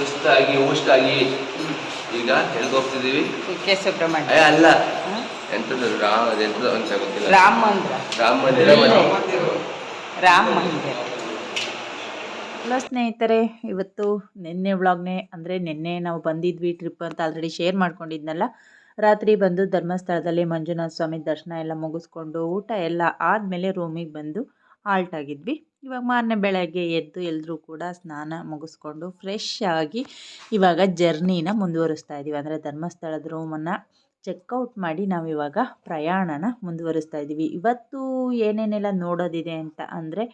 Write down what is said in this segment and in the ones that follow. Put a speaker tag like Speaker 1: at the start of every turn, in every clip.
Speaker 1: ಸುಸ್ತಾಗಿ ಊಷ್ಟಾಗಿ ಈಗ ಎಲ್ಲಿಗೆ
Speaker 2: ಹೋಗ್ತಿದೀವಿ ಸುಬ್ರಹ್ಮಣ್ಯ.
Speaker 1: ಅಲ್ಲ? ಎಂಥದ್ದು ರಾಮ ಎಂಥದ್ದು ಅಂತ ಗೊತ್ತಿಲ್ಲ.
Speaker 2: ರಾಮ ಮಂದಿರ.
Speaker 1: ರಾಮ ಮಂದಿರ.
Speaker 2: ರಾಮ ಮಂದಿರ.
Speaker 3: ಹಲೋ ಸ್ನೇಹಿತರೆ ಇವತ್ತು ನಿನ್ನೆ ವ್ಲಾಗ್ನೇ ಅಂದರೆ ನಿನ್ನೆ ನಾವು ಬಂದಿದ್ವಿ ಟ್ರಿಪ್ ಅಂತ ಆಲ್ರೆಡಿ ಶೇರ್ ಮಾಡ್ಕೊಂಡಿದ್ನಲ್ಲ. ರಾತ್ರಿ ಬಂದು ಧರ್ಮಸ್ಥಳದಲ್ಲಿ ಮಂಜುನಾಥ ಸ್ವಾಮಿ ದರ್ಶನ ಎಲ್ಲ ಮುಗಿಸ್ಕೊಂಡು ಊಟ ಎಲ್ಲ ಆದಮೇಲೆ ರೂಮಿಗೆ ಬಂದು ಆಲ್ಟ್ ಆಗಿದ್ವಿ. ಇವಾಗ ಮಾರನೆ ಬೆಳಗ್ಗೆ ಎದ್ದು ಎಲ್ಲರೂ ಕೂಡ ಸ್ನಾನ ಮುಗಿಸ್ಕೊಂಡು ಫ್ರೆಶ್ ಆಗಿ ಇವಾಗ ಜರ್ನಿನ ಮುಂದುವರಿಸ್ತಾ ಇದ್ದೀವಿ ಅಂದರೆ ಧರ್ಮಸ್ಥಳದ ರೂಮನ್ನು ಚೆಕ್ಔಟ್ ಮಾಡಿ ನಾವು ಇವಾಗ ಪ್ರಯಾಣನ ಮುಂದುವರಿಸ್ತಾ ಇದ್ದೀವಿ ಇವತ್ತು ಏನೇನೆಲ್ಲ ನೋಡೋದಿದೆ ಅಂತ ಅಂದರೆ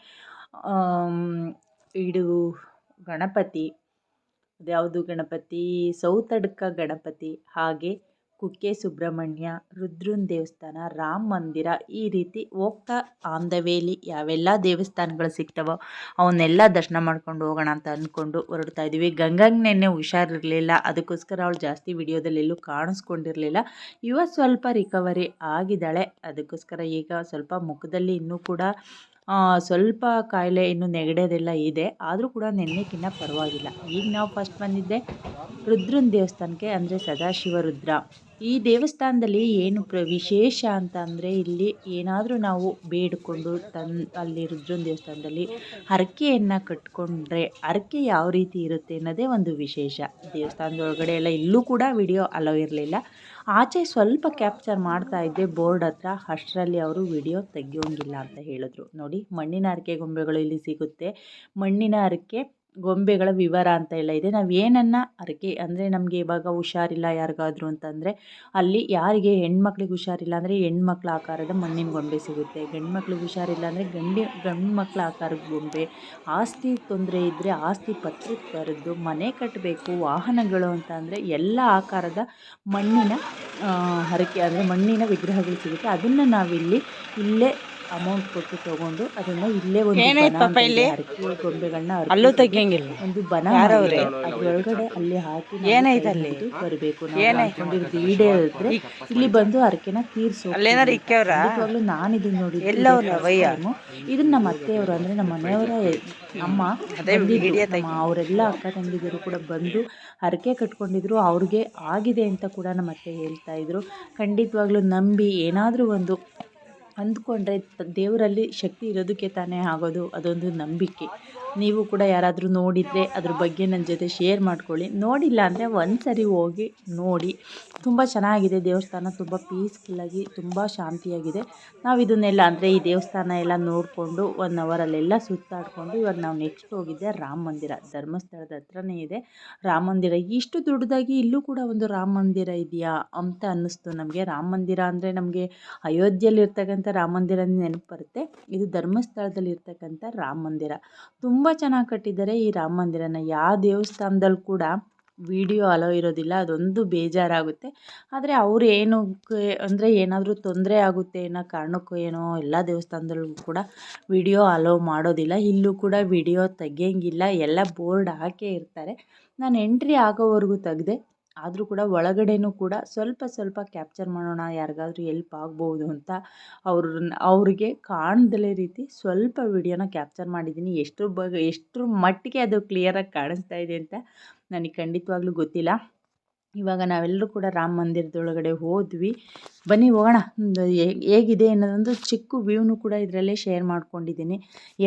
Speaker 3: ಇಡು ಗಣಪತಿ ಯಾವುದು ಗಣಪತಿ? ಸೌತಡ್ಕ ಗಣಪತಿ, ಹಾಗೆ ಕುಕ್ಕೆ ಸುಬ್ರಹ್ಮಣ್ಯ, ರುದ್ರನ ದೇವಸ್ಥಾನ, ರಾಮ ಮಂದಿರ ಈ ರೀತಿ ಹೋಗ್ತಾ ಆನ್ ದ ವೇಲಿ ಯಾವೆಲ್ಲ ದೇವಸ್ಥಾನಗಳು ಸಿಗ್ತಾವೋ ಅವನ್ನೆಲ್ಲ ದರ್ಶನ ಮಾಡ್ಕೊಂಡು ಹೋಗೋಣ ಅಂತ ಅಂದ್ಕೊಂಡು ಹೊರಡ್ತಾ ಇದ್ದೀವಿ. ಗಂಗಂಗೆ ನೆನ್ನೆ ಹುಷಾರಿರಲಿಲ್ಲ, ಅದಕ್ಕೋಸ್ಕರ ಅವಳು ಜಾಸ್ತಿ ವಿಡಿಯೋದಲ್ಲಿ ಎಲ್ಲೂ ಕಾಣಿಸ್ಕೊಂಡಿರಲಿಲ್ಲ. ಇವತ್ತು ಸ್ವಲ್ಪ ರಿಕವರಿ ಆಗಿದ್ದಾಳೆ, ಅದಕ್ಕೋಸ್ಕರ ಈಗ ಸ್ವಲ್ಪ ಮುಖದಲ್ಲಿ ಇನ್ನೂ ಕೂಡ ಸ್ವಲ್ಪ ಕಾಯಿಲೆ ಇನ್ನು ನೆಗಡೋದೆಲ್ಲ ಇದೆ. ಆದರೂ ಕೂಡ ನೆನ್ನೆಕ್ಕಿನ್ನ ಪರವಾಗಿಲ್ಲ. ಈಗ ನಾವು ಫಸ್ಟ್ ಬಂದಿದ್ದೆ ರುದ್ರನ ದೇವಸ್ಥಾನಕ್ಕೆ, ಅಂದರೆ ಸದಾಶಿವ ರುದ್ರ ಈ ದೇವಸ್ಥಾನದಲ್ಲಿ ಏನು ಪ್ರ, ವಿಶೇಷ ಅಂತ ಅಂದರೆ ಇಲ್ಲಿ ಏನಾದರೂ ನಾವು ಬೇಡಿಕೊಂಡು ತನ್, ಅಲ್ಲಿ ರುದ್ರನ ದೇವಸ್ಥಾನದಲ್ಲಿ ಹರಕೆಯನ್ನು ಕಟ್ಕೊಂಡ್ರೆ ಹರಕೆ ಯಾವ ರೀತಿ ಇರುತ್ತೆ ಅನ್ನೋದೇ ಒಂದು ವಿಶೇಷ. ದೇವಸ್ಥಾನದ ಒಳಗಡೆ ಎಲ್ಲ ಇಲ್ಲೂ ಕೂಡ ವಿಡಿಯೋ ಅಲೋ ಇರಲಿಲ್ಲ. ಆಚೆ ಸ್ವಲ್ಪ ಕ್ಯಾಪ್ಚರ್ ಮಾಡ್ತಾ ಇದ್ದೆ ಬೋರ್ಡ್ ಹತ್ರ. ಅಷ್ಟರಲ್ಲಿ ಅವರು ವಿಡಿಯೋ ತೆಗಿಯೋಂಗಿಲ್ಲ ಅಂತ ಹೇಳಿದ್ರು. ನೋಡಿ, ಮಣ್ಣಿನ ಹರಕೆ ಗೊಂಬೆಗಳು ಇಲ್ಲಿ ಸಿಗುತ್ತೆ. ಮಣ್ಣಿನ ಹರಕೆ ಗೊಂಬೆಗಳ ವಿವರ ಅಂತ ಎಲ್ಲ ಇದೆ. ನಾವು ಏನನ್ನ ಹರಕೆ ಅಂದರೆ ನಮಗೆ ಇವಾಗ ಹುಷಾರಿಲ್ಲ ಯಾರಿಗಾದ್ರು ಅಂತಂದರೆ ಅಲ್ಲಿ ಯಾರಿಗೆ ಹೆಣ್ಮಕ್ಳಿಗೆ ಹುಷಾರಿಲ್ಲ ಅಂದರೆ ಹೆಣ್ಮಕ್ಳ ಆಕಾರದ ಮಣ್ಣಿನ ಗೊಂಬೆ ಸಿಗುತ್ತೆ. ಗಂಡ್ಮಕ್ಳಿಗೆ ಹುಷಾರಿಲ್ಲ ಅಂದರೆ ಗಂಡಿ ಗಂಡು ಮಕ್ಳ ಆಕಾರದ ಗೊಂಬೆ. ಆಸ್ತಿ ತೊಂದರೆ ಇದ್ದರೆ ಆಸ್ತಿ ಪತ್ರದ ಬರೆದು ಮನೆ ಕಟ್ಟಬೇಕು ವಾಹನಗಳು ಅಂತ ಅಂದರೆ ಎಲ್ಲ ಆಕಾರದ ಮಣ್ಣಿನ ಹರಕೆ ಅಂದರೆ ಮಣ್ಣಿನ ವಿಗ್ರಹಗಳು ಸಿಗುತ್ತೆ. ಅದನ್ನು ನಾವಿಲ್ಲಿ ಇಲ್ಲೇ ಅಮೌಂಟ್ ಕೊಟ್ಟು ತಗೊಂಡು ಅದನ್ನ ಇಲ್ಲೇ ಒಂದು ಗೊಂಬೆಗಳನ್ನ
Speaker 2: ಅಲ್ಲೂ ತೆಗಿಯಂಗಿಲ್ಲ.
Speaker 3: ಒಂದು ಬನ. ಅದ್ರೊಳಗಡೆ ಅಲ್ಲಿ ಹಾಕಿ ಏನೈತೆ
Speaker 2: ಅಲ್ಲಿ?
Speaker 3: ಬರಬೇಕು ಈಡೇರಿದ್ರೆ ಇಲ್ಲಿ ಬಂದು ಹರಕೆನ ತೀರ್ಸು
Speaker 2: ಅಲ್ಲೇನಾರು ಇಕ್ಕವ್ರ
Speaker 3: ನಾನು ಇದನ್ನ ನೋಡಿ
Speaker 2: ಎಲ್ಲವ್ರ.
Speaker 3: ಇದನ್ನ ನಮ್ಮ ಅತ್ತೆಯವರು ಅಂದ್ರೆ ನಮ್ಮ ಮನೆಯವರ ಅಮ್ಮ ಅವರೆಲ್ಲ ಅಕ್ಕ ತಂಗಿದ್ರು ಕೂಡ ಬಂದು ಹರಕೆ ಕಟ್ಕೊಂಡಿದ್ರು. ಅವ್ರಿಗೆ ಆಗಿದೆ ಅಂತ ಕೂಡ ನಮ್ಮ ಅತ್ತೆ ಹೇಳ್ತಾ ಇದ್ರು. ಖಂಡಿತವಾಗ್ಲೂ ನಂಬಿ ಏನಾದರೂ ಒಂದು ಅಂದ್ಕೊಂಡ್ರೆ ದೇವರಲ್ಲಿ ಶಕ್ತಿ ಇರೋದಕ್ಕೆ ತಾನೇ ಆಗೋದು, ಅದೊಂದು ನಂಬಿಕೆ. ನೀವು ಕೂಡ ಯಾರಾದರೂ ನೋಡಿದರೆ ಅದ್ರ ಬಗ್ಗೆ ನನ್ನ ಜೊತೆ ಶೇರ್ ಮಾಡ್ಕೊಳ್ಳಿ. ನೋಡಿಲ್ಲ ಅಂದರೆ ಒಂದು ಸರಿ ಹೋಗಿ ನೋಡಿ. ತುಂಬ ಚೆನ್ನಾಗಿದೆ ದೇವಸ್ಥಾನ, ತುಂಬ ಪೀಸ್ಫುಲ್ಲಾಗಿ ತುಂಬ ಶಾಂತಿಯಾಗಿದೆ. ನಾವು ಇದನ್ನೆಲ್ಲ ಅಂದರೆ ಈ ದೇವಸ್ಥಾನ ಎಲ್ಲ ನೋಡಿಕೊಂಡು ಒನ್ ಅವರಲ್ಲೆಲ್ಲ ಸುತ್ತಾಡಿಕೊಂಡು ಇವಾಗ ನಾವು ನೆಕ್ಸ್ಟ್ ಹೋಗಿದ್ದೆ ರಾಮ ಮಂದಿರ. ಧರ್ಮಸ್ಥಳದ ಹತ್ರನೇ ಇದೆ. ರಾಮ ಮಂದಿರ ಇಷ್ಟು ದೊಡ್ಡದಾಗಿ ಇಲ್ಲೂ ಕೂಡ ಒಂದು ರಾಮ ಮಂದಿರ ಇದೆಯಾ ಅಂತ ಅನ್ನಿಸ್ತು ನಮಗೆ. ರಾಮ ಮಂದಿರ ಅಂದರೆ ನಮಗೆ ಅಯೋಧ್ಯೆಯಲ್ಲಿರ್ತಕ್ಕಂಥ ರಾಮ ಮಂದಿರ ನೆನಪು ಬರುತ್ತೆ. ಇದು ಧರ್ಮಸ್ಥಳದಲ್ಲಿ ಇರ್ತಕ್ಕಂಥ ರಾಮ ಮಂದಿರ. ತುಂಬ ಚೆನ್ನಾಗಿ ಕಟ್ಟಿದ್ದಾರೆ ಈ ರಾಮ ಮಂದಿರನ. ಯಾವ ದೇವಸ್ಥಾನದಲ್ಲಿ ಕೂಡ ವಿಡಿಯೋ ಅಲೋ ಇರೋದಿಲ್ಲ. ಅದೊಂದು ಬೇಜಾರಾಗುತ್ತೆ. ಆದರೆ ಅವ್ರು ಏನು ಅಂದರೆ ಏನಾದರೂ ತೊಂದರೆ ಆಗುತ್ತೆ ಅನ್ನೋ ಕಾರಣಕ್ಕೂ ಏನೋ ಎಲ್ಲ ದೇವಸ್ಥಾನದಲ್ಲೂ ಕೂಡ ವಿಡಿಯೋ ಅಲೋ ಮಾಡೋದಿಲ್ಲ. ಇಲ್ಲೂ ಕೂಡ ವಿಡಿಯೋ ತೆಗಿಯಂಗಿಲ್ಲ. ಎಲ್ಲ ಬೋರ್ಡ್ ಹಾಕೇ ಇರ್ತಾರೆ. ನಾನು ಎಂಟ್ರಿ ಆಗೋವರೆಗೂ ತೆಗ್ದೆ. ಆದರೂ ಕೂಡ ಒಳಗಡೆನೂ ಕೂಡ ಸ್ವಲ್ಪ ಸ್ವಲ್ಪ ಕ್ಯಾಪ್ಚರ್ ಮಾಡೋಣ, ಯಾರಿಗಾದ್ರೂ ಎಲ್ಪ್ ಆಗ್ಬೋದು ಅಂತ ಅವ್ರನ್ನ, ಅವ್ರಿಗೆ ಕಾಣ್ದಲೇ ರೀತಿ ಸ್ವಲ್ಪ ವಿಡಿಯೋನ ಕ್ಯಾಪ್ಚರ್ ಮಾಡಿದ್ದೀನಿ. ಎಷ್ಟರ ಬಗ್ಗೆ ಎಷ್ಟರ ಮಟ್ಟಿಗೆ ಅದು ಕ್ಲಿಯರಾಗಿ ಕಾಣಿಸ್ತಾ ಇದೆ ಅಂತ ನನಗೆ ಖಂಡಿತವಾಗ್ಲೂ ಗೊತ್ತಿಲ್ಲ. ಇವಾಗ ನಾವೆಲ್ಲರೂ ಕೂಡ ರಾಮ ಮಂದಿರದೊಳಗಡೆ ಹೋದ್ವಿ. ಬನ್ನಿ ಹೋಗೋಣ. ಹೇಗಿದೆ ಅನ್ನೋದೊಂದು ಚಿಕ್ಕ ವ್ಯೂನು ಕೂಡ ಇದರಲ್ಲೇ ಶೇರ್ ಮಾಡ್ಕೊಂಡಿದ್ದೀನಿ.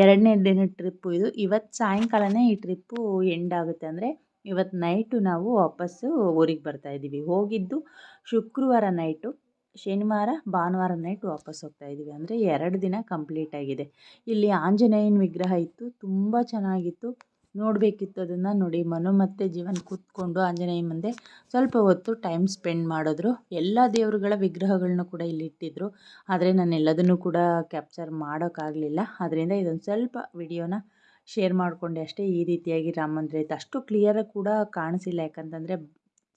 Speaker 3: ಎರಡನೇ ದಿನ ಟ್ರಿಪ್ಪು ಇದು. ಇವತ್ತು ಸಾಯಂಕಾಲನೇ ಈ ಟ್ರಿಪ್ಪು ಎಂಡ್ ಆಗುತ್ತೆ. ಅಂದರೆ ಇವತ್ತು ನೈಟು ನಾವು ವಾಪಸ್ಸು ಊರಿಗೆ ಬರ್ತಾ ಇದ್ದೀವಿ. ಹೋಗಿದ್ದು ಶುಕ್ರವಾರ ನೈಟು, ಶನಿವಾರ, ಭಾನುವಾರ ನೈಟ್ ವಾಪಸ್ ಹೋಗ್ತಾ ಇದ್ದೀವಿ. ಅಂದರೆ ಎರಡು ದಿನ ಕಂಪ್ಲೀಟ್ ಆಗಿದೆ. ಇಲ್ಲಿ ಆಂಜನೇಯನ ವಿಗ್ರಹ ಇತ್ತು, ತುಂಬ ಚೆನ್ನಾಗಿತ್ತು. ನೋಡಬೇಕಿತ್ತು ಅದನ್ನು ನೋಡಿ ಮನು ಮತ್ತು ಜೀವನ್ ಕೂತ್ಕೊಂಡು ಆಂಜನೇಯ ಮುಂದೆ ಸ್ವಲ್ಪ ಹೊತ್ತು ಟೈಮ್ ಸ್ಪೆಂಡ್ ಮಾಡಿದ್ರು. ಎಲ್ಲ ದೇವರುಗಳ ವಿಗ್ರಹಗಳನ್ನು ಕೂಡ ಇಲ್ಲಿ ಇಟ್ಟಿದ್ರು. ಆದರೆ ನಾನು ಎಲ್ಲದನ್ನೂ ಕೂಡ ಕ್ಯಾಪ್ಚರ್ ಮಾಡೋಕ್ಕಾಗಲಿಲ್ಲ. ಅದರಿಂದ ಇದೊಂದು ಸ್ವಲ್ಪ ವಿಡಿಯೋನ ಶೇರ್ ಮಾಡಿಕೊಂಡೆ ಅಷ್ಟೇ ಈ ರೀತಿಯಾಗಿ ರಾಮ ಮಂದಿರ ಇತ್ತು ಅಷ್ಟು ಕ್ಲಿಯರಾಗಿ ಕೂಡ ಕಾಣಿಸಿಲ್ಲ. ಯಾಕಂತಂದರೆ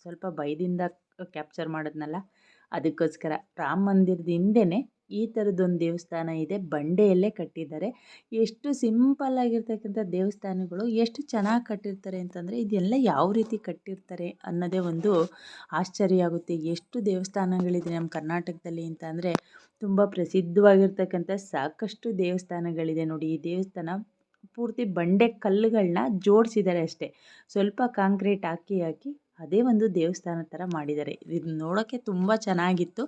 Speaker 3: ಸ್ವಲ್ಪ ಭಯದಿಂದ ಕ್ಯಾಪ್ಚರ್ ಮಾಡಿದ್ನಲ್ಲ, ಅದಕ್ಕೋಸ್ಕರ ರಾಮ ಮಂದಿರದ ಹಿಂದೆನೇ ಈ ಥರದೊಂದು ದೇವಸ್ಥಾನ ಇದೆ. ಬಂಡೆಯಲ್ಲೇ ಕಟ್ಟಿದ್ದಾರೆ. ಎಷ್ಟು ಸಿಂಪಲ್ ಆಗಿರ್ತಕ್ಕಂಥ ದೇವಸ್ಥಾನಗಳು ಎಷ್ಟು ಚೆನ್ನಾಗಿ ಕಟ್ಟಿರ್ತಾರೆ ಅಂತಂದರೆ ಇದೆಲ್ಲ ಯಾವ ರೀತಿ ಕಟ್ಟಿರ್ತಾರೆ ಅನ್ನೋದೇ ಒಂದು ಆಶ್ಚರ್ಯ ಆಗುತ್ತೆ. ಎಷ್ಟು ದೇವಸ್ಥಾನಗಳಿದೆ ನಮ್ಮ ಕರ್ನಾಟಕದಲ್ಲಿ ಅಂತ ಅಂದರೆ ತುಂಬ ಪ್ರಸಿದ್ಧವಾಗಿರ್ತಕ್ಕಂಥ ಸಾಕಷ್ಟು ದೇವಸ್ಥಾನಗಳಿದೆ ನೋಡಿ. ಈ ದೇವಸ್ಥಾನ ಪೂರ್ತಿ ಬಂಡೆ ಕಲ್ಲುಗಳನ್ನ ಜೋಡಿಸಿದ್ದಾರೆ ಅಷ್ಟೇ. ಸ್ವಲ್ಪ ಕಾಂಕ್ರೀಟ್ ಹಾಕಿ ಹಾಕಿ ಅದೇ ಒಂದು ದೇವಸ್ಥಾನ ಥರ ಮಾಡಿದ್ದಾರೆ. ಇದು ನೋಡೋಕ್ಕೆ ತುಂಬ ಚೆನ್ನಾಗಿತ್ತು.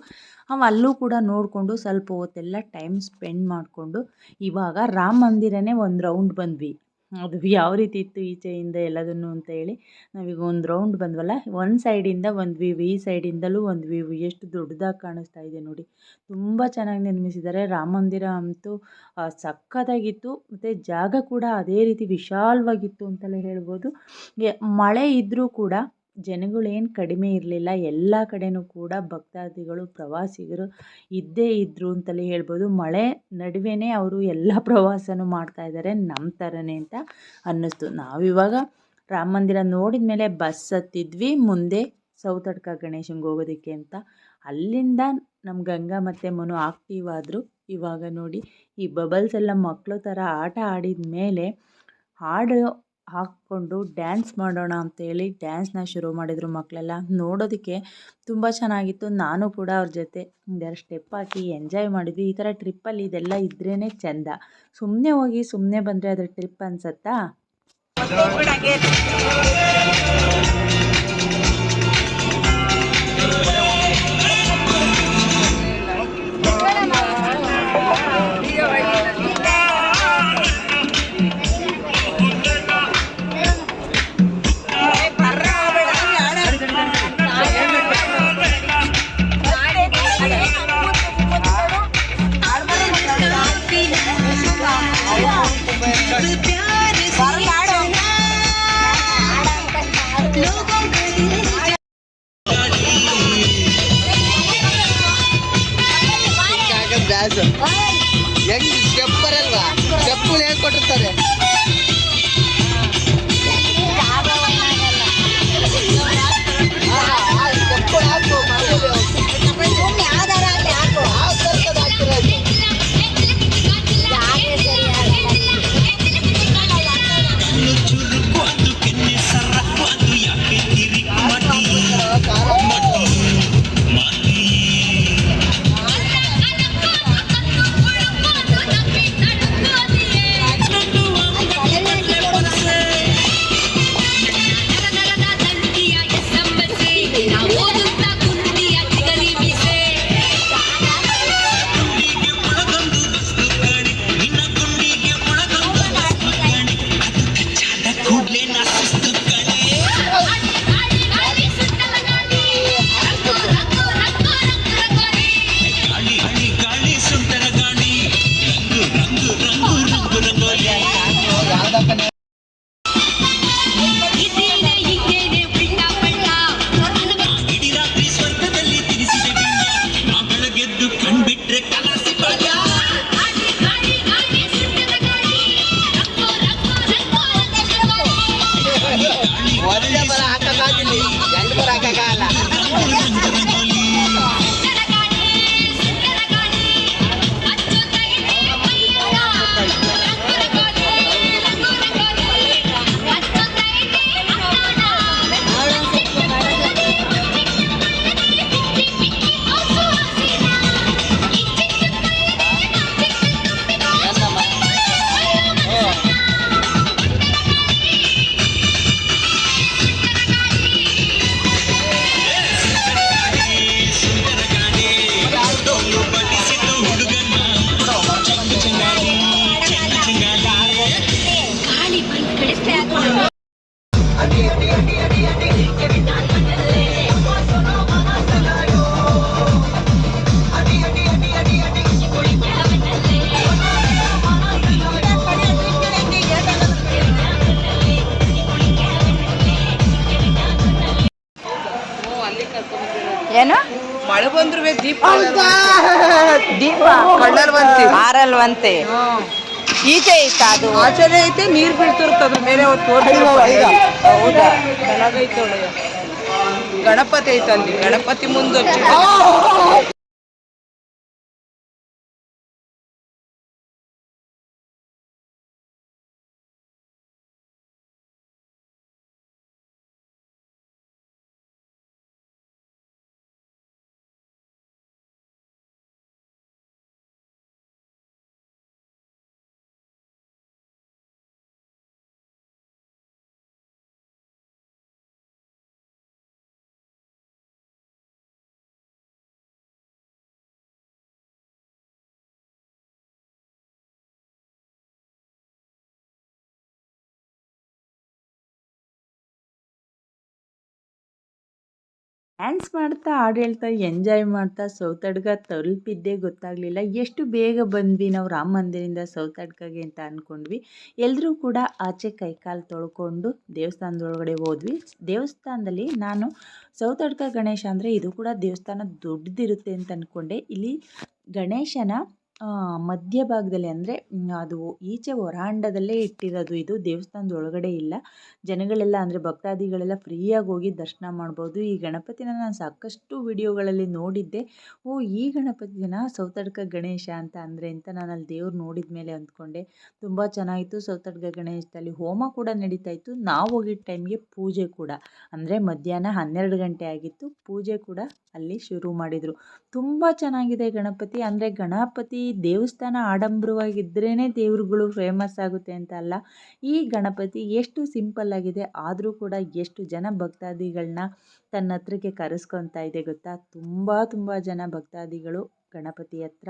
Speaker 3: ನಾವು ಅಲ್ಲೂ ಕೂಡ ನೋಡಿಕೊಂಡು ಸ್ವಲ್ಪ ಹೊತ್ತೆಲ್ಲ ಟೈಮ್ ಸ್ಪೆಂಡ್ ಮಾಡಿಕೊಂಡು ಇವಾಗ ರಾಮ ಮಂದಿರನೇ ಒಂದು ರೌಂಡ್ ಬಂದ್ವಿ. ಅದು ಯಾವ ರೀತಿ ಇತ್ತು ಈಚೆಯಿಂದ ಎಲ್ಲದನ್ನು ಅಂತ ಹೇಳಿ ನಾವೀಗ ಒಂದು ರೌಂಡ್ ಬಂದ್ವಲ್ಲ ಒಂದು ಸೈಡಿಂದ ಒಂದು ವ್ಯೂ ಈ ಸೈಡಿಂದಲೂ ಒಂದು ವ್ಯೂ ಎಷ್ಟು ದೊಡ್ಡದಾಗಿ ಕಾಣಿಸ್ತಾ ಇದೆ ನೋಡಿ. ತುಂಬ ಚೆನ್ನಾಗಿ ನಿರ್ಮಿಸಿದ್ದಾರೆ. ರಾಮ ಮಂದಿರ ಅಂತೂ ಸಕ್ಕತ್ತಾಗಿತ್ತು. ಮತ್ತು ಜಾಗ ಕೂಡ ಅದೇ ರೀತಿ ವಿಶಾಲವಾಗಿತ್ತು ಅಂತಲೇ ಹೇಳ್ಬೋದು. ಮಳೆ ಇದ್ದರೂ ಕೂಡ ಜನಗಳೇನು ಕಡಿಮೆ ಇರಲಿಲ್ಲ, ಎಲ್ಲ ಕಡೆಯೂ ಕೂಡ ಭಕ್ತಾದಿಗಳು, ಪ್ರವಾಸಿಗರು ಇದ್ದೇ ಇದ್ದರು ಅಂತಲೇ ಹೇಳ್ಬೋದು. ಮಳೆ ನಡುವೆನೇ ಅವರು ಎಲ್ಲ ಪ್ರವಾಸನೂ ಮಾಡ್ತಾ ಇದ್ದಾರೆ ನಮ್ಮ ಥರನೇ ಅಂತ ಅನ್ನಿಸ್ತು. ನಾವಿವಾಗ ರಾಮ ಮಂದಿರ ನೋಡಿದ ಮೇಲೆ ಬಸ್ ಹತ್ತಿದ್ವಿ, ಮುಂದೆ ಸೌತಡ್ಕ ಗಣೇಶಂಗೆ ಹೋಗೋದಕ್ಕೆ ಅಂತ. ಅಲ್ಲಿಂದ ನಮ್ಮ ಗಂಗಾ ಮತ್ತು ಮನು ಆಕ್ಟಿವ್ ಆದರು. ಇವಾಗ ನೋಡಿ ಈ ಬಬಲ್ಸ್ ಎಲ್ಲ ಮಕ್ಕಳು ಥರ ಆಟ ಆಡಿದ ಮೇಲೆ ಹಾಡು ಹಾಕ್ಕೊಂಡು ಡ್ಯಾನ್ಸ್ ಮಾಡೋಣ ಅಂತೇಳಿ ಡ್ಯಾನ್ಸ್ನ ಶುರು ಮಾಡಿದರು ಮಕ್ಕಳೆಲ್ಲ ನೋಡೋದಕ್ಕೆ ತುಂಬ ಚೆನ್ನಾಗಿತ್ತು. ನಾನು ಕೂಡ ಅವ್ರ ಜೊತೆ ಒಂದೆರಡು ಸ್ಟೆಪ್ ಹಾಕಿ ಎಂಜಾಯ್ ಮಾಡಿದ್ವಿ. ಈ ಥರ ಟ್ರಿಪ್ಪಲ್ಲಿ ಇದೆಲ್ಲ ಇದ್ರೇ ಚೆಂದ. ಸುಮ್ಮನೆ ಹೋಗಿ ಸುಮ್ಮನೆ ಬಂದರೆ ಅದ್ರ ಟ್ರಿಪ್ ಅನ್ಸತ್ತಾ?
Speaker 4: ಡ್ಯಾನ್ಸ್
Speaker 5: ಕಳ್ಳಲ್ವಂತಿ
Speaker 2: ಆರಲ್ವಂತೆ ಈಚೆ ಇತ್ತ ಅದು
Speaker 5: ಆಚೆನೆ ಐತೆ ನೀರ್ ಬೀಳ್ತಿರುತ್ತೆ ಅದ್ರ ಮೇಲೆ ಅವತ್ತು
Speaker 2: ಹೌದಾ
Speaker 5: ಕೆಳಗೈತೆ ಒಳಗೆ ಗಣಪತಿ ಐತೆ ಅಲ್ಲಿ ಗಣಪತಿ ಮುಂದೆ
Speaker 3: ಡ್ಯಾನ್ಸ್ ಮಾಡ್ತಾ, ಹಾಡು ಹೇಳ್ತಾ ಎಂಜಾಯ್ ಮಾಡ್ತಾ, ಸೌತಡ್ಗ ತಲುಪಿದ್ದೇ ಗೊತ್ತಾಗಲಿಲ್ಲ. ಎಷ್ಟು ಬೇಗ ಬಂದ್ವಿ ನಾವು ರಾಮ ಮಂದಿರಿಂದ ಸೌತಡ್ಕಗೆ ಅಂತ ಅಂದ್ಕೊಂಡ್ವಿ ಎಲ್ಲರೂ ಕೂಡ ಆಚೆ ಕೈಕಾಲು ತೊಳ್ಕೊಂಡು ದೇವಸ್ಥಾನದೊಳಗಡೆ ಹೋದ್ವಿ. ದೇವಸ್ಥಾನದಲ್ಲಿ ನಾನು ಸೌತಡ್ಕ ಗಣೇಶ ಅಂದರೆ ಇದು ಕೂಡ ದೇವಸ್ಥಾನ ದೊಡ್ಡದಿರುತ್ತೆ ಅಂತ ಅಂದ್ಕೊಂಡೆ ಇಲ್ಲಿ ಗಣೇಶನ ಮಧ್ಯಭಾಗದಲ್ಲಿ ಅಂದರೆ ಅದು ಈಚೆ ಹೊರಾಂಡದಲ್ಲೇ ಇಟ್ಟಿರೋದು. ಇದು ದೇವಸ್ಥಾನದ ಒಳಗಡೆ ಇಲ್ಲ. ಜನಗಳೆಲ್ಲ ಅಂದರೆ ಭಕ್ತಾದಿಗಳೆಲ್ಲ ಫ್ರೀಯಾಗಿ ಹೋಗಿ ದರ್ಶನ ಮಾಡ್ಬೋದು. ಈ ಗಣಪತಿನ ನಾನು ಸಾಕಷ್ಟು ವಿಡಿಯೋಗಳಲ್ಲಿ ನೋಡಿದ್ದೆ. ಓ, ಈ ಗಣಪತಿನ ಸೌತಡ್ಕ ಗಣೇಶ ಅಂತ ಅಂದರೆ ಅಂತ ನಾನು ಅಲ್ಲಿ ದೇವ್ರು ನೋಡಿದ ಮೇಲೆ ಅಂದ್ಕೊಂಡೆ. ತುಂಬ ಚೆನ್ನಾಗಿತ್ತು ಸೌತಡ್ಕ ಗಣೇಶದಲ್ಲಿ. ಹೋಮ ಕೂಡ ನಡೀತಾ ಇತ್ತು. ನಾವು ಹೋಗಿದ್ದ ಟೈಮ್ಗೆ ಪೂಜೆ ಕೂಡ. ಅಂದರೆ ಮಧ್ಯಾಹ್ನ ಹನ್ನೆರಡು ಗಂಟೆ ಆಗಿತ್ತು. ಪೂಜೆ ಕೂಡ ಅಲ್ಲಿ ಶುರು ಮಾಡಿದರು. ತುಂಬ ಚೆನ್ನಾಗಿದೆ ಗಣಪತಿ. ಅಂದರೆ ಗಣಪತಿ ದೇವಸ್ಥಾನ ಆಡಂಬರವಾಗಿದ್ರೇ ದೇವ್ರುಗಳು ಫೇಮಸ್ ಆಗುತ್ತೆ ಅಂತ ಅಲ್ಲ. ಈ ಗಣಪತಿ ಎಷ್ಟು ಸಿಂಪಲ್ ಆಗಿದೆ, ಆದರೂ ಕೂಡ ಎಷ್ಟು ಜನ ಭಕ್ತಾದಿಗಳನ್ನ ತನ್ನ ಹತ್ರಕ್ಕೆ ಕರೆಸ್ಕೊತಾ ಇದೆ ಗೊತ್ತಾ? ತುಂಬ ತುಂಬ ಜನ ಭಕ್ತಾದಿಗಳು ಗಣಪತಿ ಹತ್ರ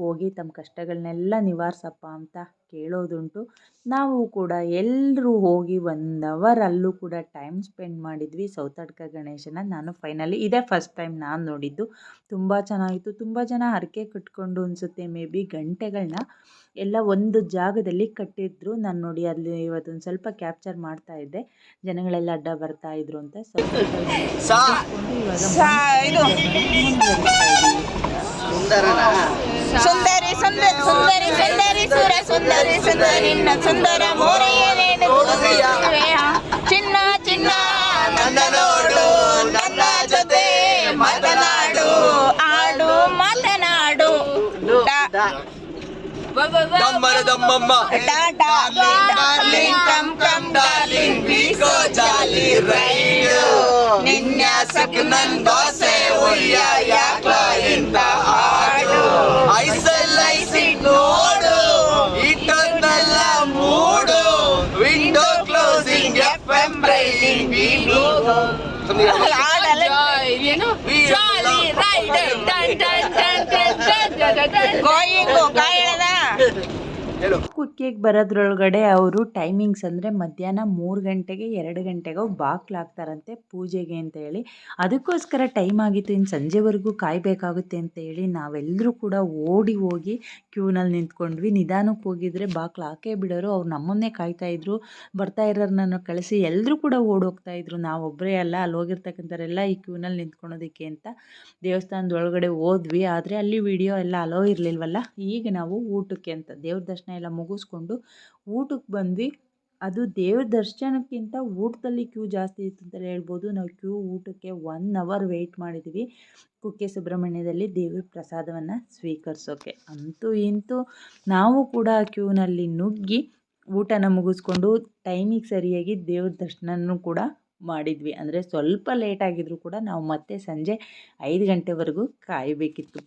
Speaker 3: ಹೋಗಿ ತಮ್ಮ ಕಷ್ಟಗಳನ್ನೆಲ್ಲ ನಿವಾರಿಸಪ್ಪ ಅಂತ ಕೇಳೋದುಂಟು. ನಾವು ಕೂಡ ಎಲ್ಲರೂ ಹೋಗಿ ಒನ್ ಅವರ್ ಅಲ್ಲೂ ಕೂಡ ಟೈಮ್ ಸ್ಪೆಂಡ್ ಮಾಡಿದ್ವಿ. ಸೌತಡ್ಕ ಗಣೇಶನ ನಾನು ಫೈನಲಿ ಇದೇ ಫಸ್ಟ್ ಟೈಮ್ ನಾನು ನೋಡಿದ್ದು. ತುಂಬ ಚೆನ್ನಾಗಿತ್ತು. ತುಂಬ ಜನ ಹರಕೆ ಕಟ್ಕೊಂಡು ಅನಿಸುತ್ತೆ ಮೇ ಬಿ ಗಂಟೆಗಳನ್ನ ಎಲ್ಲ ಒಂದು ಜಾಗದಲ್ಲಿ ಕಟ್ಟಿದ್ರು. ನಾನು ನೋಡಿ ಅಲ್ಲಿ ಇವತ್ತೊಂದು ಸ್ವಲ್ಪ ಕ್ಯಾಪ್ಚರ್ ಮಾಡ್ತಾ ಇದ್ದೆ. ಜನಗಳೆಲ್ಲ ಅಡ್ಡ ಬರ್ತಾ ಇದ್ರು ಅಂತ.
Speaker 4: ಸಾ
Speaker 2: ಸುಂದರಿ ಸುಂದರಿ ಸುಂದರಿ ಸುಂದರಿ ಸುರ ಸುಂದರಿ ಸುಂದರಿ ಸುಂದರ ಮೋರೆಯೇನೇನು ಚಿನ್ನ ಚಿನ್ನ
Speaker 4: ನನ್ನ ನೋಡು ನನ್ನ ಜೊತೆ ಮಾತನಾಡು
Speaker 2: ಆಡು ಮಾತನಾಡು.
Speaker 4: ದಮ್ಮರ ದಮ್ಮಮ್ಮ
Speaker 2: ಡಾರ್ಲಿಂಗ್ ಕಮ್ ಕಮ್
Speaker 4: ಡಾರ್ಲಿಂಗ್ ಬೀಗೋ ಜಾಲಿ ರೈಡು ನಿನ್ಯಾಸಕ್ಕೆ ನನ್ ದೋಸೆ ಉಯ್ಯ
Speaker 2: ಗೋಯಿಂಗು ಕಾಯದ
Speaker 3: ಕುಕ್ಕಿಗೆ ಬರೋದ್ರೊಳಗಡೆ ಅವರು ಟೈಮಿಂಗ್ಸ್ ಅಂದರೆ ಮಧ್ಯಾಹ್ನ ಮೂರು ಗಂಟೆಗೆ ಎರಡು ಗಂಟೆಗೆ ಬಾಗ್ಲು ಹಾಕ್ತಾರಂತೆ ಪೂಜೆಗೆ ಅಂತ ಹೇಳಿ. ಅದಕ್ಕೋಸ್ಕರ ಟೈಮ್ ಆಗಿತ್ತು ಇನ್ನು ಸಂಜೆವರೆಗೂ ಕಾಯಬೇಕಾಗುತ್ತೆ ಅಂತ ಹೇಳಿ ನಾವೆಲ್ಲರೂ ಕೂಡ ಓಡಿ ಹೋಗಿ ಕ್ಯೂನಲ್ಲಿ ನಿಂತ್ಕೊಂಡ್ವಿ. ನಿಧಾನಕ್ಕೆ ಹೋಗಿದ್ರೆ ಬಾಗ್ಲು ಹಾಕೇ ಬಿಡೋರು, ಅವ್ರು ನಮ್ಮನ್ನೇ ಕಾಯ್ತಾ ಇದ್ರು. ಬರ್ತಾ ಇರೋರನ್ನ ಕಳಿಸಿ ಎಲ್ಲರೂ ಕೂಡ ಓಡೋಗ್ತಾ ಇದ್ರು. ನಾವೊಬ್ಬರೇ ಅಲ್ಲ, ಅಲ್ಲಿ ಹೋಗಿರ್ತಕ್ಕಂಥವರೆಲ್ಲ ಈ ಕ್ಯೂನಲ್ಲಿ ನಿಂತ್ಕೊಳೋದಕ್ಕೆ ಅಂತ ದೇವಸ್ಥಾನದ ಒಳಗಡೆ ಹೋದ್ವಿ. ಆದರೆ ಅಲ್ಲಿ ವಿಡಿಯೋ ಎಲ್ಲ ಅಲೋ ಇರಲಿಲ್ವಲ್ಲ? ಈಗ ನಾವು ಊಟಕ್ಕೆ ಅಂತ ದೇವ್ರ ದರ್ಶನ ಎಲ್ಲ ಮುಗಿಸ್ಕೊಂಡು ಊಟಕ್ಕೆ ಬಂದ್ವಿ. ಅದು ದೇವ್ರ ದರ್ಶನಕ್ಕಿಂತ ಊಟದಲ್ಲಿ ಕ್ಯೂ ಜಾಸ್ತಿ ಇತ್ತು ಅಂತಲೇ ಹೇಳ್ಬೋದು. ನಾವು ಕ್ಯೂ ಊಟಕ್ಕೆ ಒನ್ ಅವರ್ ವೆಯ್ಟ್ ಮಾಡಿದ್ವಿ. ಕುಕ್ಕೆ ಸುಬ್ರಹ್ಮಣ್ಯದಲ್ಲಿ ದೇವ್ರ ಪ್ರಸಾದವನ್ನು ಸ್ವೀಕರಿಸೋಕ್ಕೆ ಅಂತೂ ಇಂತೂ ನಾವು ಕೂಡ ಕ್ಯೂನಲ್ಲಿ ನುಗ್ಗಿ ಊಟನ ಮುಗಿಸ್ಕೊಂಡು ಟೈಮಿಗೆ ಸರಿಯಾಗಿ ದೇವ್ರ ದರ್ಶನನೂ ಕೂಡ ಮಾಡಿದ್ವಿ. ಅಂದರೆ ಸ್ವಲ್ಪ ಲೇಟ್ ಆಗಿದ್ರು ಕೂಡ ನಾವು ಮತ್ತೆ ಸಂಜೆ ಐದು ಗಂಟೆವರೆಗೂ ಕಾಯಬೇಕಿತ್ತು.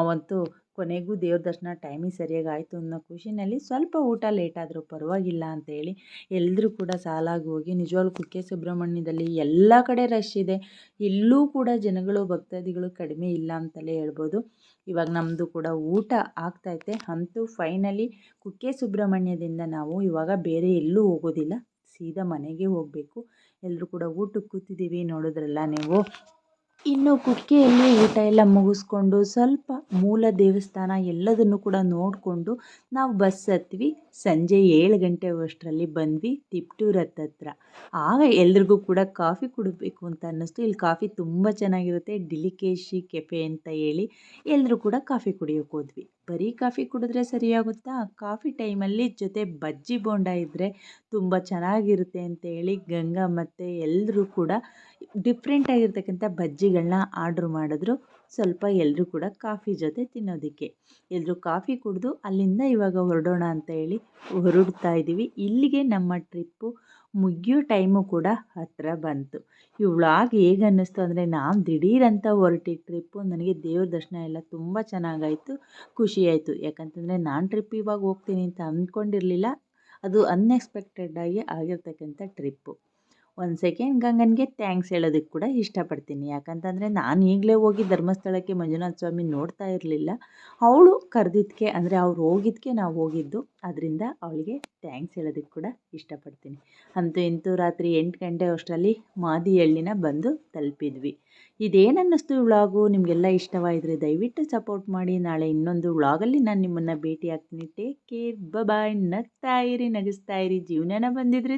Speaker 3: ಅವಂತೂ ಕೊನೆಗೂ ದೇವ್ರ ದರ್ಶನ ಟೈಮಿಗೆ ಸರಿಯಾಗಿ ಆಯಿತು ಅನ್ನೋ ಖುಷಿನಲ್ಲಿ ಸ್ವಲ್ಪ ಊಟ ಲೇಟ್ ಆದರೂ ಪರವಾಗಿಲ್ಲ ಅಂತೇಳಿ ಎಲ್ಲರೂ ಕೂಡ ಸಾಲಾಗಿ ಹೋಗಿ ನಿಜವಾಗ್ಲೂ ಕುಕ್ಕೆ ಸುಬ್ರಹ್ಮಣ್ಯದಲ್ಲಿ ಎಲ್ಲ ಕಡೆ ರಶ್ ಇದೆ. ಎಲ್ಲೂ ಕೂಡ ಜನಗಳು, ಭಕ್ತಾದಿಗಳು ಕಡಿಮೆ ಇಲ್ಲ ಅಂತಲೇ ಹೇಳ್ಬೋದು. ಇವಾಗ ನಮ್ಮದು ಕೂಡ ಊಟ ಆಗ್ತೈತೆ. ಅಂತೂ ಫೈನಲಿ ಕುಕ್ಕೆ ಸುಬ್ರಹ್ಮಣ್ಯದಿಂದ ನಾವು ಇವಾಗ ಬೇರೆ ಎಲ್ಲೂ ಹೋಗೋದಿಲ್ಲ. ಸೀದಾ ಮನೆಗೆ ಹೋಗಬೇಕು. ಎಲ್ಲರೂ ಕೂಡ ಊಟಕ್ಕೆ ಕೂತಿದ್ದೀವಿ ನೋಡಿದ್ರಲ್ಲ ನೀವು. ಇನ್ನು ಕುಕ್ಕೆಯಲ್ಲಿ ಊಟ ಎಲ್ಲ ಮುಗಿಸ್ಕೊಂಡು ಸ್ವಲ್ಪ ಮೂಲ ದೇವಸ್ಥಾನ ಎಲ್ಲದನ್ನು ಕೂಡ ನೋಡಿಕೊಂಡು ನಾವು ಬಸ್ ಹತ್ವಿ. ಸಂಜೆ ಏಳು ಗಂಟೆ ಅಷ್ಟರಲ್ಲಿ ಬಂದ್ವಿ ತಿಪ್ಟೂರ್ ಹತ್ತತ್ರ ಆಗ ಎಲ್ರಿಗೂ ಕೂಡ ಕಾಫಿ ಕುಡಬೇಕು ಅಂತ ಅನ್ನಿಸ್ತು. ಇಲ್ಲಿ ಕಾಫಿ ತುಂಬ ಚೆನ್ನಾಗಿರುತ್ತೆ. ಡಿಲಿಕೇಶಿ ಕೆಫೆ ಅಂತ ಹೇಳಿ ಎಲ್ಲರೂ ಕೂಡ ಕಾಫಿ ಕುಡಿಯೋಕೆ ಹೋದ್ವಿ. ಬರೀ ಕಾಫಿ ಕುಡಿದ್ರೆ ಸರಿಯಾಗುತ್ತಾ ಕಾಫಿ ಟೈಮಲ್ಲಿ ಜೊತೆ ಬಜ್ಜಿ ಬೋಂಡ ಇದ್ದರೆ ತುಂಬ ಚೆನ್ನಾಗಿರುತ್ತೆ ಅಂತ ಹೇಳಿ ಗಂಗಾ ಮತ್ತು ಎಲ್ಲರೂ ಕೂಡ ಡಿಫ್ರೆಂಟ್ ಆಗಿರ್ತಕ್ಕಂಥ ಬಜ್ಜಿಗಳನ್ನ ಆರ್ಡ್ರ್ ಮಾಡಿದ್ರು. ಸ್ವಲ್ಪ ಎಲ್ಲರೂ ಕೂಡ ಕಾಫಿ ಜೊತೆ ತಿನ್ನೋದಕ್ಕೆ. ಎಲ್ಲರೂ ಕಾಫಿ ಕುಡಿದು ಅಲ್ಲಿಂದ ಇವಾಗ ಹೊರಡೋಣ ಅಂತ ಹೇಳಿ ಹೊರಡ್ತಾ ಇದ್ದೀವಿ ಇಲ್ಲಿಗೆ ನಮ್ಮ ಟ್ರಿಪ್ಪು ಮುಗಿಯೋ ಟೈಮು ಕೂಡ ಹತ್ತಿರ ಬಂತು. ಇವಳಾಗ ಹೇಗೆ ಅನ್ನಿಸ್ತು ಅಂದರೆ, ನಾನು ದಿಢೀರಂತ ಹೊರಟಿ ಟ್ರಿಪ್ಪು ನನಗೆ ದೇವ್ರ ದರ್ಶನ ಎಲ್ಲ ತುಂಬ ಚೆನ್ನಾಗಾಯಿತು, ಖುಷಿಯಾಯಿತು. ಯಾಕಂತಂದರೆ, ನಾನು ಟ್ರಿಪ್ ಇವಾಗ ಹೋಗ್ತೀನಿ ಅಂತ ಅಂದ್ಕೊಂಡಿರಲಿಲ್ಲ ಅದು ಅನ್ಎಕ್ಸ್ಪೆಕ್ಟೆಡಾಗಿ ಆಗಿರ್ತಕ್ಕಂಥ ಟ್ರಿಪ್ಪು ಒಂದು ಸೆಕೆಂಡ್ ಗಂಗನಿಗೆ ಥ್ಯಾಂಕ್ಸ್ ಹೇಳೋದಕ್ಕೆ ಕೂಡ ಇಷ್ಟಪಡ್ತೀನಿ. ಯಾಕಂತಂದರೆ ನಾನು ಈಗಲೇ ಹೋಗಿ ಧರ್ಮಸ್ಥಳಕ್ಕೆ ಮಂಜುನಾಥ ಸ್ವಾಮಿ ನೋಡ್ತಾ ಇರಲಿಲ್ಲ. ಅವಳು ಕರೆದಿದ್ದಕ್ಕೆ ಅಂದರೆ ಅವ್ರು ಹೋಗಿದ್ದಕ್ಕೆ ನಾವು ಹೋಗಿದ್ದು. ಅದರಿಂದ ಅವಳಿಗೆ ಥ್ಯಾಂಕ್ಸ್ ಹೇಳೋದಕ್ಕೆ ಕೂಡ ಇಷ್ಟಪಡ್ತೀನಿ. ಅಂತೂ ಇಂತೂ ರಾತ್ರಿ ಎಂಟು ಗಂಟೆ ಅಷ್ಟರಲ್ಲಿ ಮಾದಿಹಳ್ಳಿನ ಬಂದು ತಲುಪಿದ್ವಿ. ಇದೇನು ಅನ್ನಿಸ್ತು ವ್ಲಾಗು? ನಿಮಗೆಲ್ಲ ಇಷ್ಟವಾಯಿದ್ರೆ ದಯವಿಟ್ಟು ಸಪೋರ್ಟ್ ಮಾಡಿ. ನಾಳೆ ಇನ್ನೊಂದು ವ್ಲಾಗಲ್ಲಿ ನಾನು ನಿಮ್ಮನ್ನು ಭೇಟಿ ಆಗ್ತೀನಿ ಟೇಕ್ ಕೇರ್ ಬಾಯ್ ನಗ್ತಾ ಇರಿ, ನಗಿಸ್ತಾ ಇರಿ. ಜೀವನನ ಬಂದಿದ್ರೆ.